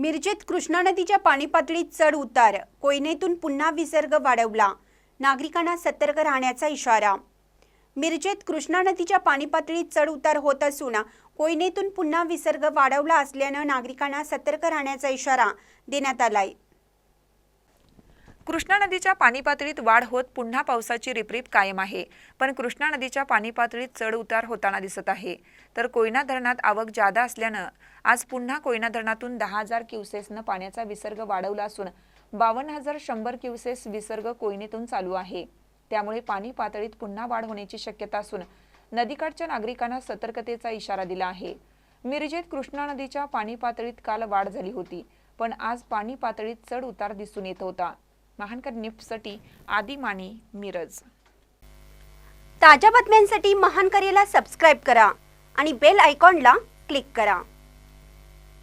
मिरजेत कृष्णा नदीच्या पाणी पातळीत चढ उतार. कोयनेतून पुन्हा विसर्ग वाढवला. नागरिकांना सतर्क राहण्याचा इशारा. मिरजेत कृष्णा नदीच्या पाणी पातळीत चढ उतार होत असून कोयनेतून पुन्हा विसर्ग वाढवला असल्यानं नागरिकांना सतर्क राहण्याचा इशारा देण्यात आलाय. कृष्णा नदीच्या पाणी पातळीत वाढ होत पुन्हा पावसाची रिपरिप कायम आहे. पण कृष्णा नदीच्या पाणी पातळीत चढ उतार होताना दिसत आहे. तर कोयना धरणात आवक जादा असल्यानं आज पुन्हा कोयना धरणातून दहा हजार क्युसेसनं पाण्याचा विसर्ग वाढवला असून बावन्न हजार शंभर क्युसेस विसर्ग कोयनेतून चालू आहे. त्यामुळे पाणी पातळीत पुन्हा वाढ होण्याची शक्यता असून नदीकाठच्या नागरिकांना सतर्कतेचा इशारा दिला आहे. मिरजेत कृष्णा नदीच्या पाणी पातळीत काल वाढ झाली होती पण आज पाणी पातळीत चढ उतार दिसून येत होता. महानकर निफ्टसाठी आदी माने मिरज. ताज्या बातम्यांसाठी महानकरेला सबस्क्राईब करा आणि बेल आयकॉनला क्लिक करा.